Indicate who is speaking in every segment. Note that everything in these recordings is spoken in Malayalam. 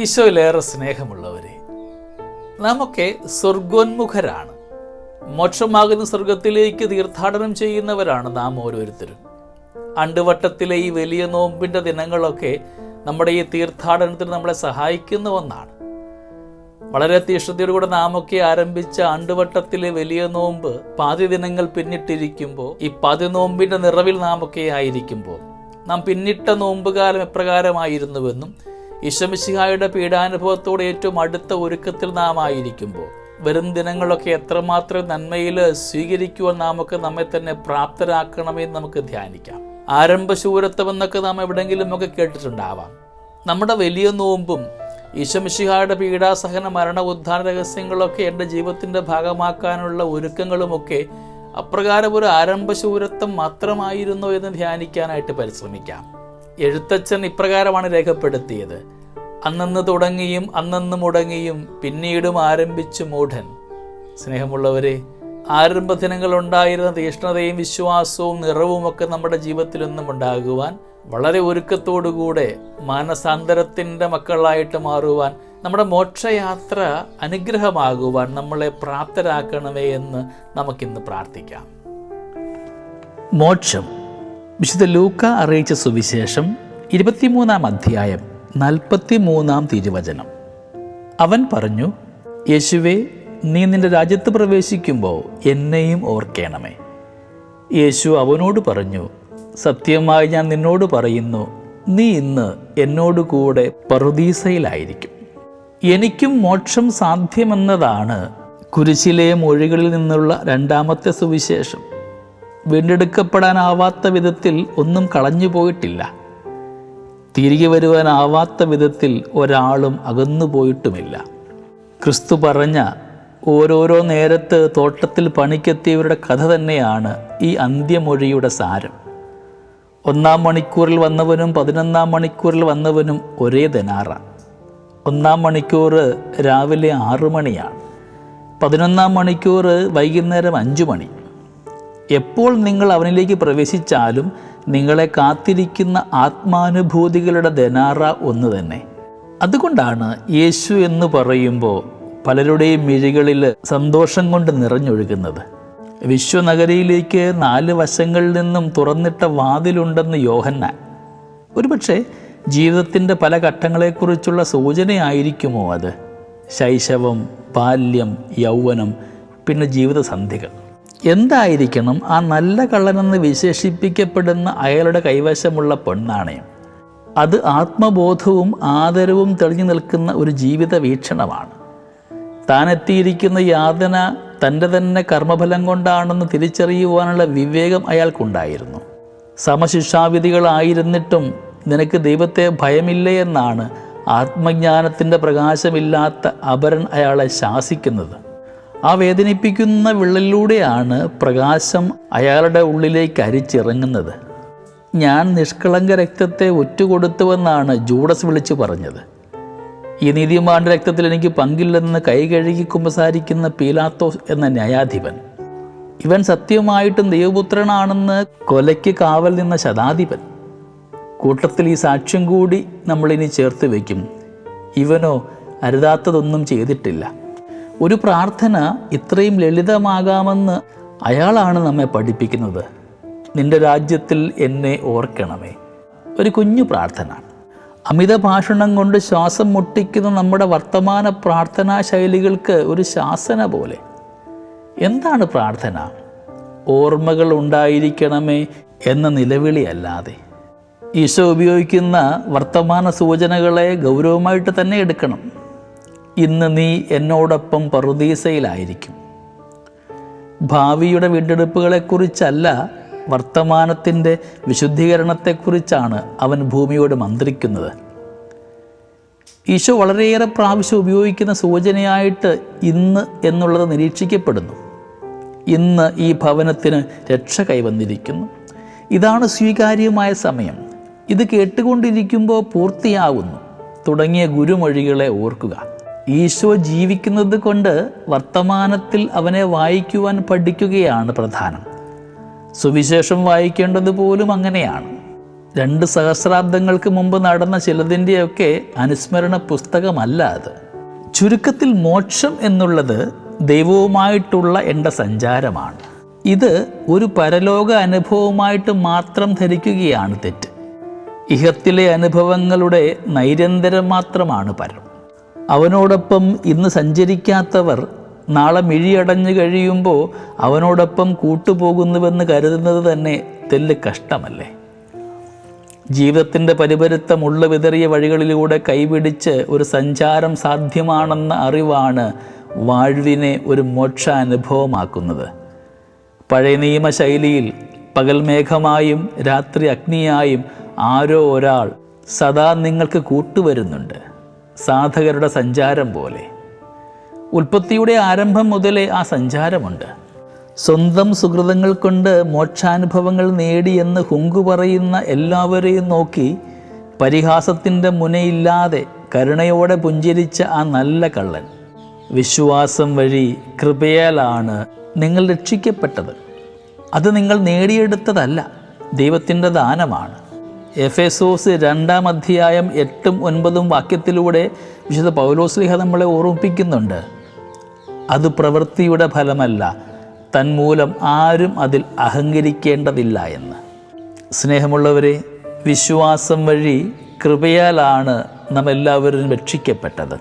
Speaker 1: ഈശോയിലേറെ സ്നേഹമുള്ളവരെ നാമൊക്കെ സ്വർഗോന്മുഖരാണ് മോക്ഷമാകുന്ന സ്വർഗത്തിലേക്ക് തീർത്ഥാടനം ചെയ്യുന്നവരാണ് നാം ഓരോരുത്തരും. അണ്ടുവട്ടത്തിലെ ഈ വലിയ നോമ്പിന്റെ ദിനങ്ങളൊക്കെ നമ്മുടെ ഈ തീർത്ഥാടനത്തിന് നമ്മളെ സഹായിക്കുന്ന ഒന്നാണ്. വളരെ തീഷ്ണതയോടുകൂടെ നാമൊക്കെ ആരംഭിച്ച അണ്ടുവട്ടത്തിലെ വലിയ നോമ്പ് പാതി ദിനങ്ങൾ പിന്നിട്ടിരിക്കുമ്പോൾ ഈ പാതി നോമ്പിന്റെ നിറവിൽ നാമൊക്കെ ആയിരിക്കുമ്പോൾ നാം പിന്നിട്ട നോമ്പുകാലം എപ്രകാരമായിരുന്നുവെന്നും ഈശമിശിഹായുടെ പീഡാനുഭവത്തോട് ഏറ്റവും അടുത്ത ഒരുക്കത്തിൽ നാം ആയിരിക്കുമ്പോൾ വരും ദിനങ്ങളൊക്കെ എത്രമാത്രം നന്മയിൽ സ്വീകരിക്കുവാൻ നമുക്ക് നമ്മെ തന്നെ പ്രാപ്തരാക്കണമെന്ന് നമുക്ക് ധ്യാനിക്കാം. ആരംഭശൂരത്വം എന്നൊക്കെ നാം എവിടെയെങ്കിലും ഒക്കെ കേട്ടിട്ടുണ്ടാവാം. നമ്മുടെ വലിയ നോമ്പും ഈശമിശിഹായുടെ പീഡാസഹന മരണ ഉദ്ധാന രഹസ്യങ്ങളൊക്കെ എന്റെ ജീവിതത്തിന്റെ ഭാഗമാക്കാനുള്ള ഒരുക്കങ്ങളുമൊക്കെ അപ്രകാരം ഒരു ആരംഭശൂരത്വം മാത്രമായിരുന്നു എന്ന് ധ്യാനിക്കാനായിട്ട് പരിശ്രമിക്കാം. എഴുത്തച്ഛൻ ഇപ്രകാരമാണ് രേഖപ്പെടുത്തിയത്. അന്നന്ന് തുടങ്ങിയും അന്നന്ന് മുടങ്ങിയും പിന്നീടും ആരംഭിച്ചു മൂഢൻ. സ്നേഹമുള്ളവരെ ആരംഭദിനങ്ങൾ ഉണ്ടായിരുന്ന തീഷ്ണതയും വിശ്വാസവും നിറവുമൊക്കെ നമ്മുടെ ജീവിതത്തിലൊന്നും ഉണ്ടാകുവാൻ വളരെ ഒരുക്കത്തോടുകൂടെ മാനസാന്തരത്തിന്റെ മക്കളായിട്ട് മാറുവാൻ നമ്മുടെ മോക്ഷയാത്ര അനുഗ്രഹമാകുവാൻ നമ്മളെ പ്രാപ്തരാക്കണമേ എന്ന് നമുക്കിന്ന് പ്രാർത്ഥിക്കാം. മോക്ഷം. വിശുദ്ധ ലൂക്ക അറിയിച്ച സുവിശേഷം ഇരുപത്തിമൂന്നാം അധ്യായം നാൽപ്പത്തി മൂന്നാം തിരുവചനം. അവൻ പറഞ്ഞു യേശുവെ നീ നിന്റെ രാജ്യത്ത് പ്രവേശിക്കുമ്പോൾ എന്നെയും ഓർക്കേണമേ. യേശു അവനോട് പറഞ്ഞു സത്യമായി ഞാൻ നിന്നോട് പറയുന്നു നീ ഇന്ന് എന്നോട് കൂടെ പറുദീസയിലായിരിക്കും. എനിക്കും മോക്ഷം സാധ്യമെന്നതാണ് കുരിശിലെ മൊഴികളിൽ നിന്നുള്ള രണ്ടാമത്തെ സുവിശേഷം. വീണ്ടെടുക്കപ്പെടാനാവാത്ത വിധത്തിൽ ഒന്നും കളഞ്ഞു പോയിട്ടില്ല. തിരികെ വരുവാനാവാത്ത വിധത്തിൽ ഒരാളും അകന്നു പോയിട്ടുമില്ല. ക്രിസ്തു പറഞ്ഞ ഓരോരോ നേരത്ത് തോട്ടത്തിൽ പണിക്കെത്തിയവരുടെ കഥ തന്നെയാണ് ഈ അന്ത്യമൊഴിയുടെ സാരം. ഒന്നാം മണിക്കൂറിൽ വന്നവനും പതിനൊന്നാം മണിക്കൂറിൽ വന്നവനും ഒരേ ദനാറ ഒന്നാം മണിക്കൂർ രാവിലെ ആറു മണിയാണ്. പതിനൊന്നാം മണിക്കൂർ വൈകുന്നേരം അഞ്ചു മണി. എപ്പോൾ നിങ്ങൾ അവനിലേക്ക് പ്രവേശിച്ചാലും നിങ്ങളെ കാത്തിരിക്കുന്ന ആത്മാനുഭൂതികളുടെ ധനാറ ഒന്ന് തന്നെ. അതുകൊണ്ടാണ് യേശു എന്ന് പറയുമ്പോൾ പലരുടെയും മിഴികളിൽ സന്തോഷം കൊണ്ട് നിറഞ്ഞൊഴുകുന്നത്. വിശ്വനഗരിയിലേക്ക് നാല് വശങ്ങളിൽ നിന്നും തുറന്നിട്ട വാതിലുണ്ടെന്ന് യോഹന്നാൻ. ഒരുപക്ഷെ ജീവിതത്തിന്റെ പല ഘട്ടങ്ങളെക്കുറിച്ചുള്ള സൂചനയായിരിക്കുമോ അത്? ശൈശവം ബാല്യം യൗവനം പിന്നെ ജീവിതസന്ധികൾ. എന്തായിരിക്കണം? ആ നല്ല കള്ളനെന്ന് വിശേഷിപ്പിക്കപ്പെടുന്ന അയാളുടെ കൈവശമുള്ള പെണ്ണാണയം അത് ആത്മബോധവും ആദരവും തെളിഞ്ഞു നിൽക്കുന്ന ഒരു ജീവിത വീക്ഷണമാണ്. താനെത്തിയിരിക്കുന്ന യാതന തന്റെ തന്നെ കർമ്മഫലം കൊണ്ടാണെന്ന് തിരിച്ചറിയുവാനുള്ള വിവേകം അയാൾക്കുണ്ടായിരുന്നു. സമശിക്ഷാവിധികളായിരുന്നിട്ടും നിനക്ക് ദൈവത്തെ ഭയമില്ല എന്നാണ് ആത്മജ്ഞാനത്തിന്റെ പ്രകാശമില്ലാത്ത അപരൻ അയാളെ ശാസിക്കുന്നത്. ആ വേദനിപ്പിക്കുന്ന വിള്ളലിലൂടെയാണ് പ്രകാശം അയാളുടെ ഉള്ളിലേക്ക് അരിച്ചിറങ്ങുന്നത്. ഞാൻ നിഷ്കളങ്ക രക്തത്തെ ഒറ്റുകൊടുത്തുവെന്നാണ് ജൂഡസ് വിളിച്ചു പറഞ്ഞത്. ഈ നീതിമാന്റെ രക്തത്തിൽ എനിക്ക് പങ്കില്ലെന്ന് കൈ കഴുകി കുമ്പസാരിക്കുന്ന പീലാത്തോസ് എന്ന ന്യായാധിപൻ. ഇവൻ സത്യമായിട്ടും ദൈവപുത്രനാണെന്ന് കൊലയ്ക്ക് കാവൽ നിന്ന ശതാധിപൻ. കൂട്ടത്തിൽ ഈ സാക്ഷ്യം കൂടി നമ്മളിനി ചേർത്ത് വയ്ക്കും. ഇവനോ അരുതാത്തതൊന്നും ചെയ്തിട്ടില്ല. ഒരു പ്രാർത്ഥന ഇത്രയും ലളിതമാകാമെന്ന് അയാളാണ് നമ്മെ പഠിപ്പിക്കുന്നത്. നിന്റെ രാജ്യത്തിൽ എന്നെ ഓർക്കണമേ. ഒരു കുഞ്ഞു പ്രാർത്ഥന. അമിത ഭാഷണം കൊണ്ട് ശ്വാസം മുട്ടിക്കുന്ന നമ്മുടെ വർത്തമാന പ്രാർത്ഥനാ ശൈലികൾക്ക് ഒരു ശാസന പോലെ. എന്താണ് പ്രാർത്ഥന? ഓർമ്മകൾ ഉണ്ടായിരിക്കണമേ എന്ന നിലവിളി അല്ലാതെ ഈശോ ഉപയോഗിക്കുന്ന വർത്തമാന സൂചനകളെ ഗൗരവമായിട്ട് തന്നെ എടുക്കണം. ഇന്ന് നീ എന്നോടൊപ്പം പറുദീസയിലായിരിക്കും. ഭാവിയുടെ വീണ്ടെടുപ്പുകളെക്കുറിച്ചല്ല വർത്തമാനത്തിന്റെ വിശുദ്ധീകരണത്തെക്കുറിച്ചാണ് അവൻ ഭൂമിയോട് മന്ത്രിക്കുന്നത്. ഈശോ വളരെയേറെ പ്രാവശ്യം ഉപയോഗിക്കുന്ന സൂചനയായിട്ട് ഇന്ന് എന്നുള്ളത് നിരീക്ഷിക്കപ്പെടുന്നു. ഇന്ന് ഈ ഭവനത്തിന് രക്ഷ കൈവന്നിരിക്കുന്നു. ഇതാണ് സ്വീകാര്യമായ സമയം. ഇത് കേട്ടുകൊണ്ടിരിക്കുമ്പോൾ പൂർത്തിയാകുന്നു. തുടങ്ങിയ ഗുരുമൊഴികളെ ഓർക്കുക. ഈശോ ജീവിക്കുന്നത് കൊണ്ട് വർത്തമാനത്തിൽ അവനെ വായിക്കുവാൻ പഠിക്കുകയാണ് പ്രധാനം. സുവിശേഷം വായിക്കേണ്ടത് പോലും അങ്ങനെയാണ്. രണ്ട് സഹസ്രാബ്ദങ്ങൾക്ക് മുമ്പ് നടന്ന ചിലതിന്റെയൊക്കെ അനുസ്മരണ പുസ്തകമല്ല അത്. ചുരുക്കത്തിൽ മോക്ഷം എന്നുള്ളത് ദൈവവുമായിട്ടുള്ള എന്റെ സഞ്ചാരമാണ്. ഇത് ഒരു പരലോക അനുഭവമായിട്ട് മാത്രം ധരിക്കുകയാണ് തെറ്റ്. ഇഹത്തിലെ അനുഭവങ്ങളുടെ നൈരന്തരം മാത്രമാണ് പരം. അവനോടൊപ്പം ഇന്ന് സഞ്ചരിക്കാത്തവർ നാളെ മിഴിയടഞ്ഞു കഴിയുമ്പോൾ അവനോടൊപ്പം കൂട്ടുപോകുന്നുവെന്ന് കരുതുന്നത് തന്നെ തെല്ല് കഷ്ടമല്ലേ? ജീവിതത്തിന്റെ പരിപരുത്തമുള്ള വിതറിയ വഴികളിലൂടെ കൈപിടിച്ച് ഒരു സഞ്ചാരം സാധ്യമാണെന്ന അറിവാണ് വാഴ്വിനെ ഒരു മോക്ഷാനുഭവമാക്കുന്നത്. പഴയ നിയമശൈലിയിൽ പകൽ മേഘമായും രാത്രി അഗ്നിയായും ആരോ ഒരാൾ സദാ നിങ്ങൾക്ക് കൂട്ടുവരുന്നുണ്ട്. സാധകരുടെ സഞ്ചാരം പോലെ. ഉൽപ്പത്തിയുടെ ആരംഭം മുതലേ ആ സഞ്ചാരമുണ്ട്. സ്വന്തം സുഹൃതങ്ങൾ കൊണ്ട് മോക്ഷാനുഭവങ്ങൾ നേടിയെന്ന് ഹുങ്കു പറയുന്ന എല്ലാവരെയും നോക്കി പരിഹാസത്തിന്റെ മുനയില്ലാതെ കരുണയോടെ പുഞ്ചിരിച്ച ആ നല്ല കള്ളൻ. വിശ്വാസം വഴി കൃപയാലാണ് നിങ്ങൾ രക്ഷിക്കപ്പെട്ടത്. അത് നിങ്ങൾ നേടിയെടുത്തതല്ല ദൈവത്തിന്റെ ദാനമാണ്. എഫേസോസ് രണ്ടാം അധ്യായം എട്ടും ഒൻപതും വാക്യത്തിലൂടെ വിശുദ്ധ പൗലോസ്ലിഹ നമ്മളെ ഓർമ്മിപ്പിക്കുന്നുണ്ട്. അത് പ്രവൃത്തിയുടെ ഫലമല്ല. തന്മൂലം ആരും അതിൽ അഹങ്കരിക്കേണ്ടതില്ല എന്ന്. സ്നേഹമുള്ളവരെ വിശ്വാസം വഴി കൃപയാലാണ് നാം എല്ലാവരും രക്ഷിക്കപ്പെട്ടത്.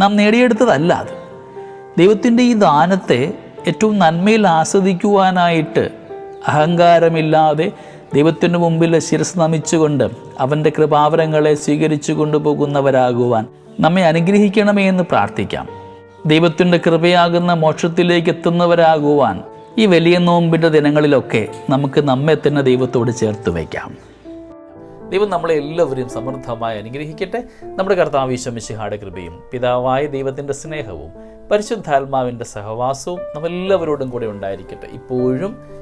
Speaker 1: നാം നേടിയെടുത്തതല്ല അത്. ദൈവത്തിന്റെ ഈ ദാനത്തെ ഏറ്റവും നന്മയിൽ ആസ്വദിക്കുവാനായിട്ട് അഹങ്കാരമില്ലാതെ ദൈവത്തിന്റെ മുമ്പിൽ ശിരസ് നമിച്ചുകൊണ്ട് അവന്റെ കൃപാവരങ്ങളെ സ്വീകരിച്ചു കൊണ്ടുപോകുന്നവരാകുവാൻ നമ്മെ അനുഗ്രഹിക്കണമേ എന്ന് പ്രാർത്ഥിക്കാം. ദൈവത്തിന്റെ കൃപയാകുന്ന മോക്ഷത്തിലേക്ക് എത്തുന്നവരാകുവാൻ ഈ വലിയ നോമ്പിന്റെ ദിനങ്ങളിലൊക്കെ നമുക്ക് നമ്മെ തന്നെ ദൈവത്തോട് ചേർത്ത് വയ്ക്കാം. ദൈവം നമ്മളെ എല്ലാവരെയും സമൃദ്ധമായി അനുഗ്രഹിക്കട്ടെ. നമ്മുടെ കർത്താവ് ഈശ്വമിശിഹാടെ കൃപയും പിതാവായ ദൈവത്തിന്റെ സ്നേഹവും പരിശുദ്ധാത്മാവിന്റെ സഹവാസവും നമ്മെല്ലാവരോടും കൂടെ ഉണ്ടായിരിക്കട്ടെ. ഇപ്പോഴും